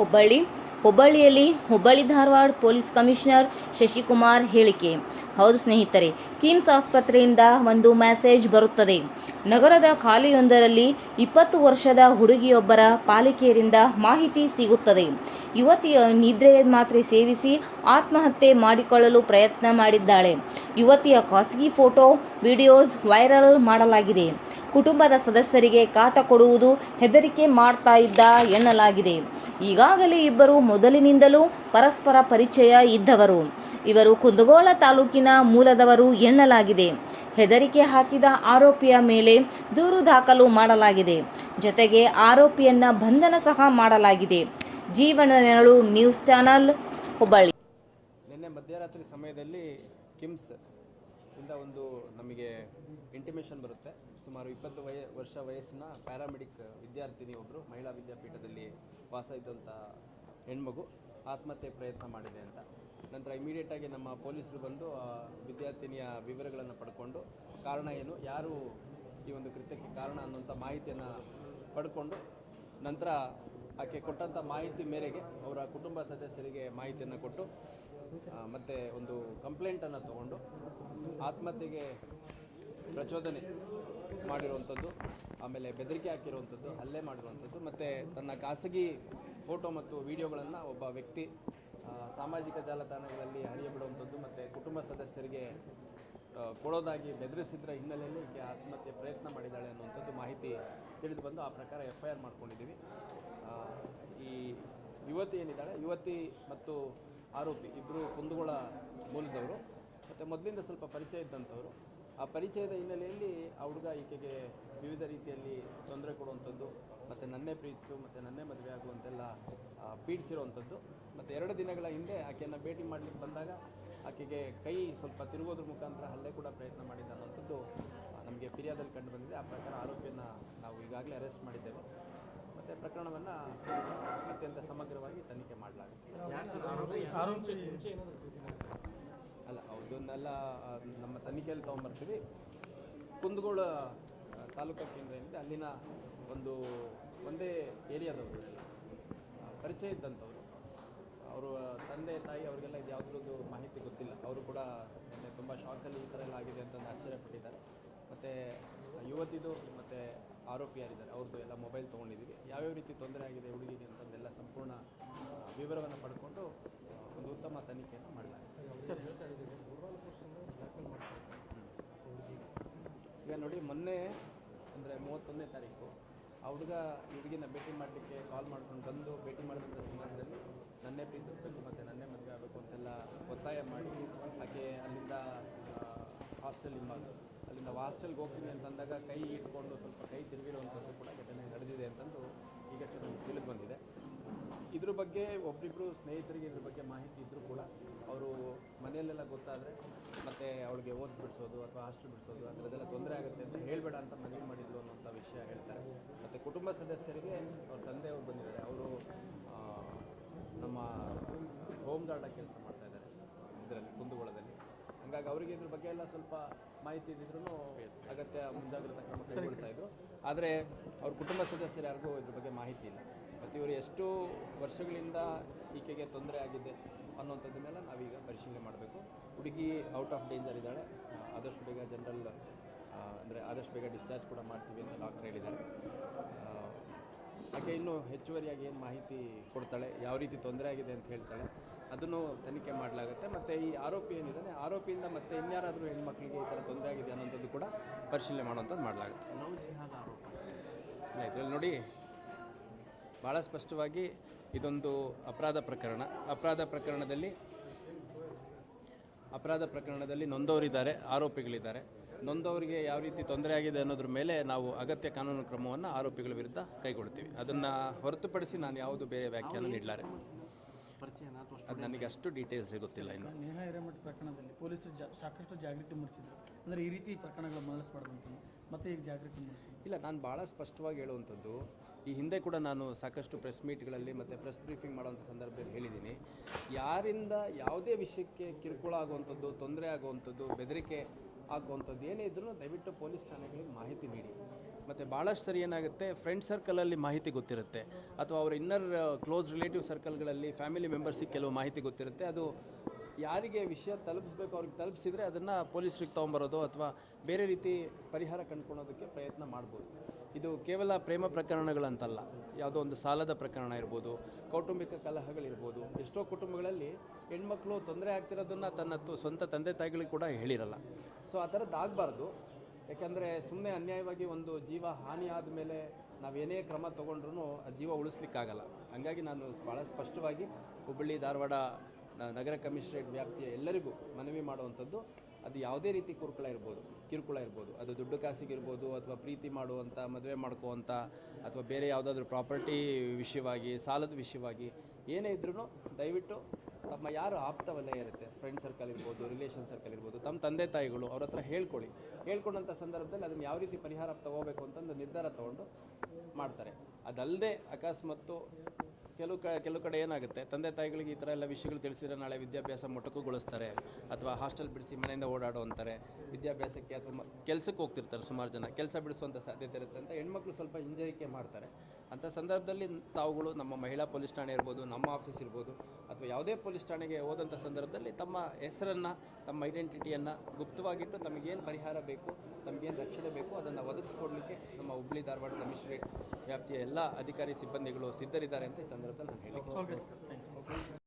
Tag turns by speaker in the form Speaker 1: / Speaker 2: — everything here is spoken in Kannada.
Speaker 1: ಹುಬ್ಬಳ್ಳಿ. ಹುಬ್ಬಳ್ಳಿಯಲ್ಲಿ ಹುಬ್ಬಳ್ಳಿ ಧಾರವಾಡ ಪೊಲೀಸ್ ಕಮಿಷನರ್ ಶಶಿಕುಮಾರ್ ಹೇಳಿಕೆ. ಹೌದು ಸ್ನೇಹಿತರೆ, ಕಿಮ್ಸ್ ಆಸ್ಪತ್ರೆಯಿಂದ ಒಂದು ಮೆಸೇಜ್ ಬರುತ್ತದೆ. ನಗರದ ಖಾಲಿಯೊಂದರಲ್ಲಿ ಇಪ್ಪತ್ತು ವರ್ಷದ ಹುಡುಗಿಯೊಬ್ಬರ ಪಾಲಿಕೆಯರಿಂದ ಮಾಹಿತಿ ಸಿಗುತ್ತದೆ. ಯುವತಿಯ ನಿದ್ರೆ ಮಾತ್ರೆ ಸೇವಿಸಿ ಆತ್ಮಹತ್ಯೆ ಮಾಡಿಕೊಳ್ಳಲು ಪ್ರಯತ್ನ ಮಾಡಿದ್ದಾಳೆ. ಯುವತಿಯ ಖಾಸಗಿ ಫೋಟೋ, ವಿಡಿಯೋಸ್ ವೈರಲ್ ಮಾಡಲಾಗಿದೆ. ಕುಟುಂಬದ ಸದಸ್ಯರಿಗೆ ಕಾಟ ಕೊಡುವುದು ಹೆದರಿಕೆ ಮಾಡ್ತಾ ಇದ್ದ ಎನ್ನಲಾಗಿದೆ. ಈಗಾಗಲೇ ಇಬ್ಬರು ಮೊದಲಿನಿಂದಲೂ ಪರಸ್ಪರ ಪರಿಚಯ ಇದ್ದವರು. ಇವರು ಕುಂದಗೋಳ ತಾಲೂಕಿನ ಮೂಲದವರು ಎನ್ನಲಾಗಿದೆ. ಹೆದರಿಕೆ ಹಾಕಿದ ಆರೋಪಿಯ ಮೇಲೆ ದೂರು ದಾಖಲು ಮಾಡಲಾಗಿದೆ. ಜೊತೆಗೆ ಆರೋಪಿಯನ್ನ ಬಂಧನ ಸಹ ಮಾಡಲಾಗಿದೆ. ಜೀವನ ನೆರಳು ನ್ಯೂಸ್ ಚಾನಲ್ ಹುಬ್ಬಳ್ಳಿ.
Speaker 2: ನಿನ್ನೆ ಮಧ್ಯರಾತ್ರಿ ಸಮಯದಲ್ಲಿ ಕಿಮ್ಸ್ ಇಂದ ಒಂದು ನಮಗೆ ಇಂಟಿಮೇಷನ್ ಬರುತ್ತೆ. ಸುಮಾರು ಇಪ್ಪತ್ತು ವಯ, ವರ್ಷ ವಯಸ್ಸಿನ ಪ್ಯಾರಾಮೆಡಿಕ್ ವಿದ್ಯಾರ್ಥಿನಿ ಒಬ್ಬರು ಮಹಿಳಾ ವಿದ್ಯಾಪೀಠದಲ್ಲಿ ವಾಸ ಇದ್ದಂಥ ಹೆಣ್ಮಗು ಆತ್ಮಹತ್ಯೆ ಪ್ರಯತ್ನ ಮಾಡಿದೆ ಅಂತ. ನಂತರ ಇಮಿಡಿಯೇಟಾಗಿ ನಮ್ಮ ಪೊಲೀಸರು ಬಂದು ಆ ವಿದ್ಯಾರ್ಥಿನಿಯ ವಿವರಗಳನ್ನು ಪಡ್ಕೊಂಡು ಕಾರಣ ಏನು, ಯಾರು ಈ ಒಂದು ಕೃತ್ಯಕ್ಕೆ ಕಾರಣ ಅನ್ನುವಂಥ ಮಾಹಿತಿಯನ್ನು ಪಡ್ಕೊಂಡು ನಂತರ ಆಕೆ ಕೊಟ್ಟಂಥ ಮಾಹಿತಿ ಮೇರೆಗೆ ಅವರ ಕುಟುಂಬ ಸದಸ್ಯರಿಗೆ ಮಾಹಿತಿಯನ್ನು ಕೊಟ್ಟು ಮತ್ತೆ ಒಂದು ಕಂಪ್ಲೇಂಟನ್ನು ತಗೊಂಡು ಆತ್ಮಹತ್ಯೆಗೆ ಪ್ರಚೋದನೆ ಮಾಡಿರುವಂಥದ್ದು, ಆಮೇಲೆ ಬೆದರಿಕೆ ಹಾಕಿರುವಂಥದ್ದು, ಹಲ್ಲೆ ಮಾಡಿರುವಂಥದ್ದು, ಮತ್ತು ತನ್ನ ಖಾಸಗಿ ಫೋಟೋ ಮತ್ತು ವಿಡಿಯೋಗಳನ್ನು ಒಬ್ಬ ವ್ಯಕ್ತಿ ಸಾಮಾಜಿಕ ಜಾಲತಾಣಗಳಲ್ಲಿ ಹರಿಯಬಿಡುವಂಥದ್ದು ಮತ್ತು ಕುಟುಂಬ ಸದಸ್ಯರಿಗೆ ಕೊಡೋದಾಗಿ ಬೆದರಿಸಿದ್ರ ಹಿನ್ನೆಲೆಯಲ್ಲಿ ಈಕೆ ಆತ್ಮಹತ್ಯೆ ಪ್ರಯತ್ನ ಮಾಡಿದ್ದಾಳೆ ಅನ್ನುವಂಥದ್ದು ಮಾಹಿತಿ ತಿಳಿದು ಬಂದು ಆ ಪ್ರಕಾರ ಎಫ್ ಐ ಆರ್ ಮಾಡ್ಕೊಂಡಿದ್ದೀವಿ ಈ ಯುವತಿ ಏನಿದ್ದಾಳೆ, ಯುವತಿ ಮತ್ತು ಆರೋಪಿ ಇಬ್ಬರು ಕುಂದಗೋಳ ಮೂಲದವರು ಮತ್ತು ಮೊದಲಿಂದ ಸ್ವಲ್ಪ ಪರಿಚಯ ಇದ್ದಂಥವರು. ಆ ಪರಿಚಯದ ಹಿನ್ನೆಲೆಯಲ್ಲಿ ಆ ಹುಡುಗ ಈಕೆಗೆ ವಿವಿಧ ರೀತಿಯಲ್ಲಿ ತೊಂದರೆ ಕೊಡುವಂಥದ್ದು, ಮತ್ತು ನನ್ನೇ ಪ್ರೀತಿಸು, ಮತ್ತು ನನ್ನೇ ಮದುವೆ ಆಗುವಂತೆಲ್ಲ ಪೀಡಿಸಿರುವಂಥದ್ದು. ಮತ್ತು ಎರಡು ದಿನಗಳ ಹಿಂದೆ ಆಕೆಯನ್ನು ಭೇಟಿ ಮಾಡಲಿಕ್ಕೆ ಬಂದಾಗ ಆಕೆಗೆ ಕೈ ಸ್ವಲ್ಪ ತಿರುಗೋದ್ರ ಮುಖಾಂತರ ಹಲ್ಲೆ ಕೂಡ ಪ್ರಯತ್ನ ಮಾಡಿದ್ದ ಅನ್ನೋಂಥದ್ದು ನಮಗೆ ಫಿರ್ಯಾದಲ್ಲಿ ಕಂಡು ಬಂದಿದೆ. ಆ ಪ್ರಕಾರ ಆರೋಪಿಯನ್ನು ನಾವು ಈಗಾಗಲೇ ಅರೆಸ್ಟ್ ಮಾಡಿದ್ದೇವೆ. ಮತ್ತು ಪ್ರಕರಣವನ್ನು ಅತ್ಯಂತ ಸಮಗ್ರವಾಗಿ ತನಿಖೆ ಮಾಡಲಾಗುತ್ತೆ. ಅಲ್ಲ ಅದನ್ನೆಲ್ಲ ನಮ್ಮ ತನಿಖೆಯಲ್ಲಿ ತೊಗೊಂಬರ್ತೀವಿ. ಕುಂದಗೋಳ ತಾಲೂಕಾ ಕೇಂದ್ರ ಏನಿದೆ ಅಲ್ಲಿನ ಒಂದು ಒಂದೇ ಏರಿಯಾದವರು ಪರಿಚಯ ಇದ್ದಂಥವ್ರು. ಅವರು ತಂದೆ ತಾಯಿ ಅವರಿಗೆಲ್ಲ ಇದು ಯಾವುದ್ರದ್ದು ಮಾಹಿತಿ ಗೊತ್ತಿಲ್ಲ. ಅವರು ಕೂಡ ತುಂಬ ಶಾಕಲ್ಲಿ ಈ ಥರ ಎಲ್ಲ ಆಗಿದೆ ಅಂತಂದು ಆಶ್ಚರ್ಯಪಟ್ಟಿದ್ದಾರೆ ಮತ್ತು ಯುವತಿದು ಮತ್ತು ಆರೋಪಿ ಯಾರಿದ್ದಾರೆ ಅವ್ರದ್ದು ಎಲ್ಲ ಮೊಬೈಲ್ ತೊಗೊಂಡಿದ್ದೀವಿ ಯಾವ್ಯಾವ ರೀತಿ ತೊಂದರೆ ಆಗಿದೆ ಹುಡುಗಿಗೆ ಅಂತಂದೆಲ್ಲ ಸಂಪೂರ್ಣ ವಿವರವನ್ನು ಪಡ್ಕೊಂಡು ಒಂದು ಉತ್ತಮ ತನಿಖೆಯನ್ನು ಮಾಡಲಾಗಿದೆ. ಈಗ ನೋಡಿ ಮೊನ್ನೆ ಅಂದರೆ ಮೂವತ್ತೊಂದನೇ ತಾರೀಕು ಆ ಹುಡುಗ ಈ ಹುಡುಗಿನ ಭೇಟಿ ಮಾಡಲಿಕ್ಕೆ ಕಾಲ್ ಮಾಡ್ಕೊಂಡು ಬಂದು ಭೇಟಿ ಮಾಡಿದಂಥ ಸಂದರ್ಭದಲ್ಲಿ ನನ್ನೇ ಪ್ರೀತಿಸಬೇಕು ಮತ್ತು ನನ್ನೇ ಮದುವೆ ಆಗಬೇಕು ಅಂತೆಲ್ಲ ಒತ್ತಾಯ ಮಾಡಿ ಆಕೆ ಅಲ್ಲಿಂದ ಹಾಸ್ಟೆಲ್ ಹಿಂಬಾಗ ಅಲ್ಲಿಂದ ಹಾಸ್ಟೆಲ್ಗೆ ಹೋಗ್ತೀನಿ ಅಂತಂದಾಗ ಕೈ ಇಟ್ಕೊಂಡು ಸ್ವಲ್ಪ ಕೈ ತಿರುಗಿರುವಂಥದ್ದು ಕೂಡ ಘಟನೆ ನಡೆದಿದೆ ಅಂತಂದು ಈಗ ನಮ್ಗೆ ತಿಳಿದು ಬಂದಿದೆ. ಇದ್ರ ಬಗ್ಗೆ ಒಬ್ರಿಬ್ರು ಸ್ನೇಹಿತರಿಗೆ ಇದ್ರ ಬಗ್ಗೆ ಮಾಹಿತಿ ಇದ್ದರೂ ಕೂಡ ಅವರು ಮನೆಯಲ್ಲೆಲ್ಲ ಗೊತ್ತಾದರೆ ಮತ್ತು ಅವಳಿಗೆ ಓದಿ ಬಿಡಿಸೋದು ಅಥವಾ ಹಾಸ್ಟೆಲ್ ಬಿಡಿಸೋದು ಅದರದ್ದೆಲ್ಲ ತೊಂದರೆ ಆಗುತ್ತೆ ಅಂತ ಹೇಳಬೇಡ ಅಂತ ಮನವಿ ಮಾಡಿದ್ರು ಅನ್ನೋಂಥ ವಿಷಯ ಹೇಳ್ತಾರೆ. ಮತ್ತು ಕುಟುಂಬ ಸದಸ್ಯರಿಗೆ ಅವ್ರ ತಂದೆಯವರು ಬಂದಿದ್ದಾರೆ. ಅವರು ನಮ್ಮ ಹೋಮ್ ಗಾರ್ಡಾಗಿ ಕೆಲಸ ಮಾಡ್ತಾ ಇದ್ದಾರೆ ಇದರಲ್ಲಿ ಕುಂದಗೋಳದಲ್ಲಿ. ಹಾಗಾಗಿ ಅವರಿಗೆ ಇದ್ರ ಬಗ್ಗೆ ಎಲ್ಲ ಸ್ವಲ್ಪ ಮಾಹಿತಿ ಇದ್ದಿದ್ರು ಅಗತ್ಯ ಮುಂಜಾಗ್ರತಾ ಕ್ರಮ ಕೈಗೊಳ್ತಾ ಇದ್ರು. ಆದರೆ ಅವ್ರ ಕುಟುಂಬ ಸದಸ್ಯರು ಯಾರಿಗೂ ಇದ್ರ ಬಗ್ಗೆ ಮಾಹಿತಿ ಇಲ್ಲ. ಮತ್ತು ಇವರು ಎಷ್ಟು ವರ್ಷಗಳಿಂದ ಈಕೆಗೆ ತೊಂದರೆ ಆಗಿದೆ ಅನ್ನುವಂಥದ್ದನ್ನೆಲ್ಲ ನಾವೀಗ ಪರಿಶೀಲನೆ ಮಾಡಬೇಕು. ಹುಡುಗಿ ಔಟ್ ಆಫ್ ಡೇಂಜರ್ ಇದ್ದಾಳೆ. ಆದಷ್ಟು ಬೇಗ ಜನರಲ್ ಅಂದರೆ ಆದಷ್ಟು ಬೇಗ ಡಿಸ್ಚಾರ್ಜ್ ಕೂಡ ಮಾಡ್ತೀವಿ ಅಂತ ಡಾಕ್ಟರ್ ಹೇಳಿದ್ದಾರೆ. ಆಕೆ ಇನ್ನೂ ಹೆಚ್ಚುವರಿಯಾಗಿ ಏನು ಮಾಹಿತಿ ಕೊಡ್ತಾಳೆ ಯಾವ ರೀತಿ ತೊಂದರೆ ಆಗಿದೆ ಅಂತ ಹೇಳ್ತಾಳೆ ಅದನ್ನು ತನಿಖೆ ಮಾಡಲಾಗುತ್ತೆ. ಮತ್ತು ಈ ಆರೋಪಿ ಏನಿದ್ದಾನೆ ಆರೋಪಿಯಿಂದ ಮತ್ತೆ ಇನ್ಯಾರಾದರೂ ಹೆಣ್ಮಕ್ಳಿಗೆ ಈ ಥರ ತೊಂದರೆ ಆಗಿದೆ ಅನ್ನೋಂಥದ್ದು ಕೂಡ ಪರಿಶೀಲನೆ ಮಾಡುವಂಥದ್ದು ಮಾಡಲಾಗುತ್ತೆ. ಇಲ್ಲ ಇದರಲ್ಲಿ ನೋಡಿ ಭಾಳ ಸ್ಪಷ್ಟವಾಗಿ ಇದೊಂದು ಅಪರಾಧ ಪ್ರಕರಣ. ಅಪರಾಧ ಪ್ರಕರಣದಲ್ಲಿ ಅಪರಾಧ ಪ್ರಕರಣದಲ್ಲಿ ನೊಂದವರಿದ್ದಾರೆ ಆರೋಪಿಗಳಿದ್ದಾರೆ. ನೊಂದವರಿಗೆ ಯಾವ ರೀತಿ ತೊಂದರೆ ಆಗಿದೆ ಅನ್ನೋದ್ರ ಮೇಲೆ ನಾವು ಅಗತ್ಯ ಕಾನೂನು ಕ್ರಮವನ್ನು ಆರೋಪಿಗಳ ವಿರುದ್ಧ ಕೈಗೊಳ್ತೀವಿ. ಅದನ್ನು ಹೊರತುಪಡಿಸಿ ನಾನು ಯಾವುದು ಬೇರೆ ವ್ಯಾಖ್ಯಾನ ನೀಡಲಾರೆ. ಅದು ನನಗೆ ಅಷ್ಟು ಡೀಟೇಲ್ಸ್ ಸಿಗುತ್ತಿಲ್ಲ ಇನ್ನು.
Speaker 3: ನೇಹಾ ಹಿರೇಮಠ ಪ್ರಕರಣದಲ್ಲಿ ಪೊಲೀಸರು ಜಾ ಸಾಕಷ್ಟು ಜಾಗೃತಿ ಮೂಡಿಸಿದ್ರು. ಅಂದರೆ ಈ ರೀತಿ ಪ್ರಕರಣಗಳು ಮರಳಿಸಬಾರ್ದು ಮತ್ತೆ ಈಗ ಜಾಗೃತಿ
Speaker 2: ಇಲ್ಲ ನಾನು ಭಾಳ ಸ್ಪಷ್ಟವಾಗಿ ಹೇಳುವಂಥದ್ದು ಈ ಹಿಂದೆ ಕೂಡ ನಾನು ಸಾಕಷ್ಟು ಪ್ರೆಸ್ ಮೀಟ್ಗಳಲ್ಲಿ ಮತ್ತು ಪ್ರೆಸ್ ಬ್ರೀಫಿಂಗ್ ಮಾಡುವಂಥ ಸಂದರ್ಭದಲ್ಲಿ ಹೇಳಿದ್ದೀನಿ. ಯಾರಿಂದ ಯಾವುದೇ ವಿಷಯಕ್ಕೆ ಕಿರುಕುಳ ಆಗುವಂಥದ್ದು ತೊಂದರೆ ಆಗುವಂಥದ್ದು ಬೆದರಿಕೆ ಆಗುವಂಥದ್ದು. ಏನೇ ಇದ್ರೂ ದಯವಿಟ್ಟು ಪೊಲೀಸ್ ಠಾಣೆಗಳಿಗೆ ಮಾಹಿತಿ ನೀಡಿ. ಮತ್ತು ಭಾಳಷ್ಟು ಸರಿ ಏನಾಗುತ್ತೆ ಫ್ರೆಂಡ್ ಸರ್ಕಲಲ್ಲಿ ಮಾಹಿತಿ ಗೊತ್ತಿರುತ್ತೆ. ಅಥವಾ ಅವ್ರ ಇನ್ನರ್ ಕ್ಲೋಸ್ ರಿಲೇಟಿವ್ ಸರ್ಕಲ್ಗಳಲ್ಲಿ ಫ್ಯಾಮಿಲಿ ಮೆಂಬರ್ಸಿಗೆ ಕೆಲವು ಮಾಹಿತಿ ಗೊತ್ತಿರುತ್ತೆ. ಅದು ಯಾರಿಗೆ ವಿಷಯ ತಲುಪಿಸ್ಬೇಕು, ಅವ್ರಿಗೆ ತಲುಪಿಸಿದ್ರೆ ಅದನ್ನು ಪೊಲೀಸರಿಗೆ ತೊಗೊಂಬರೋದು ಅಥವಾ ಬೇರೆ ರೀತಿ ಪರಿಹಾರ ಕಂಡುಕೊಳ್ಳೋದಕ್ಕೆ ಪ್ರಯತ್ನ ಮಾಡ್ಬೋದು. ಇದು ಕೇವಲ ಪ್ರೇಮ ಪ್ರಕರಣಗಳಂತಲ್ಲ. ಯಾವುದೋ ಒಂದು ಸಾಲದ ಪ್ರಕರಣ ಇರ್ಬೋದು, ಕೌಟುಂಬಿಕ ಕಲಹಗಳಿರ್ಬೋದು, ಎಷ್ಟೋ ಕುಟುಂಬಗಳಲ್ಲಿ ಹೆಣ್ಮಕ್ಳು ತೊಂದರೆ ಆಗ್ತಿರೋದನ್ನು ತನ್ನ ಸ್ವಂತ ತಂದೆ ತಾಯಿಗಳಿಗೆ ಕೂಡ ಹೇಳಿರಲ್ಲ. ಸೊ ಆ ಥರದ್ದು ಆಗಬಾರ್ದು. ಯಾಕಂದರೆ ಸುಮ್ಮನೆ ಅನ್ಯಾಯವಾಗಿ ಒಂದು ಜೀವ ಹಾನಿ ಆದಮೇಲೆ ನಾವೇನೇ ಕ್ರಮ ತೊಗೊಂಡ್ರೂ ಆ ಜೀವ ಉಳಿಸ್ಲಿಕ್ಕಾಗಲ್ಲ. ಹಾಗಾಗಿ ನಾನು ಭಾಳ ಸ್ಪಷ್ಟವಾಗಿ ಹುಬ್ಬಳ್ಳಿ, ಧಾರವಾಡ ನಗರ ಕಮಿಷನರೇಟ್ ವ್ಯಾಪ್ತಿಯ ಎಲ್ಲರಿಗೂ ಮನವಿ ಮಾಡುವಂಥದ್ದು. ಅದು ಯಾವುದೇ ರೀತಿ ಕುರುಕುಳ ಇರ್ಬೋದು, ಕಿರುಕುಳ ಇರ್ಬೋದು. ಅದು ದುಡ್ಡು ಕಾಸಿಗಿರ್ಬೋದು ಅಥವಾ ಪ್ರೀತಿ ಮಾಡುವಂಥ ಮದುವೆ ಮಾಡ್ಕೋವಂಥ ಅಥವಾ ಬೇರೆ ಯಾವುದಾದ್ರೂ ಪ್ರಾಪರ್ಟಿ ವಿಷಯವಾಗಿ, ಸಾಲದ ವಿಷಯವಾಗಿ ಏನೇ ಇದ್ರೂ ದಯವಿಟ್ಟು ತಮ್ಮ ಯಾರು ಆಪ್ತ ಇರುತ್ತೆ ಫ್ರೆಂಡ್ ಸರ್ಕಲ್ ಇರ್ಬೋದು ರಿಲೇಷನ್ ಸರ್ಕಲ್ ಇರ್ಬೋದು, ತಮ್ಮ ತಂದೆ ತಾಯಿಗಳು ಅವ್ರ ಹತ್ರ ಹೇಳ್ಕೊಳ್ಳಿ. ಹೇಳ್ಕೊಂಡಂಥ ಸಂದರ್ಭದಲ್ಲಿ ಅದನ್ನು ಯಾವ ರೀತಿ ಪರಿಹಾರ ತಗೋಬೇಕು ಅಂತಂದು ನಿರ್ಧಾರ ತಗೊಂಡು ಮಾಡ್ತಾರೆ. ಅದಲ್ಲದೆ ಅಕಸ್ಮಾತ್ತು ಕೆಲವು ಕ, ಕೆಲವು ಕಡೆ ಏನಾಗುತ್ತೆ, ತಂದೆ ತಾಯಿಗಳಿಗೆ ಈ ಥರ ಎಲ್ಲ ವಿಷಯಗಳು ತಿಳಿಸಿದ್ರೆ ನಾಳೆ ವಿದ್ಯಾಭ್ಯಾಸ ಮೊಟಕುಗೊಳಿಸ್ತಾರೆ, ಅಥವಾ ಹಾಸ್ಟೆಲ್ ಬಿಡಿಸಿ ಮನೆಯಿಂದ ಓಡಾಡೋ ಅಂತಾರೆ, ವಿದ್ಯಾಭ್ಯಾಸಕ್ಕೆ ಅಥವಾ ಕೆಲಸಕ್ಕೆ ಹೋಗ್ತಿರ್ತಾರೆ ಸುಮಾರು ಜನ, ಕೆಲಸ ಬಿಡಿಸುವಂಥ ಸಾಧ್ಯತೆ ಇರುತ್ತೆ ಅಂತ ಹೆಣ್ಮಕ್ಳು ಸ್ವಲ್ಪ ಹಿಂಜರಿಕೆ ಮಾಡ್ತಾರೆ. ಅಂಥ ಸಂದರ್ಭದಲ್ಲಿ ತಾವುಗಳು ನಮ್ಮ ಮಹಿಳಾ ಪೊಲೀಸ್ ಠಾಣೆ ಇರ್ಬೋದು, ನಮ್ಮ ಆಫೀಸ್ ಇರ್ಬೋದು, ಅಥವಾ ಯಾವುದೇ ಪೊಲೀಸ್ ಠಾಣೆಗೆ ಹೋದಂಥ ಸಂದರ್ಭದಲ್ಲಿ ತಮ್ಮ ಹೆಸರನ್ನು, ತಮ್ಮ ಐಡೆಂಟಿಟಿಯನ್ನು ಗುಪ್ತವಾಗಿಟ್ಟು ತಮಗೇನು ಪರಿಹಾರ ಬೇಕು, ತಮಗೇನು ರಕ್ಷಣೆ ಬೇಕು, ಅದನ್ನು ಒದಗಿಸ್ಕೊಡ್ಲಿಕ್ಕೆ ನಮ್ಮ ಹುಬ್ಳಿ ಧಾರವಾಡ ಕಮಿಷನರೇಟ್ ವ್ಯಾಪ್ತಿಯ ಎಲ್ಲ ಅಧಿಕಾರಿ ಸಿಬ್ಬಂದಿಗಳು ಸಿದ್ಧರಿದ್ದಾರೆ ಅಂತ ಈ ಸಂದರ್ಭದಲ್ಲಿ ನಾನು ಹೇಳಿ
Speaker 3: ಓಕೆ ಸರ್ ಥ್ಯಾಂಕ್ ಯು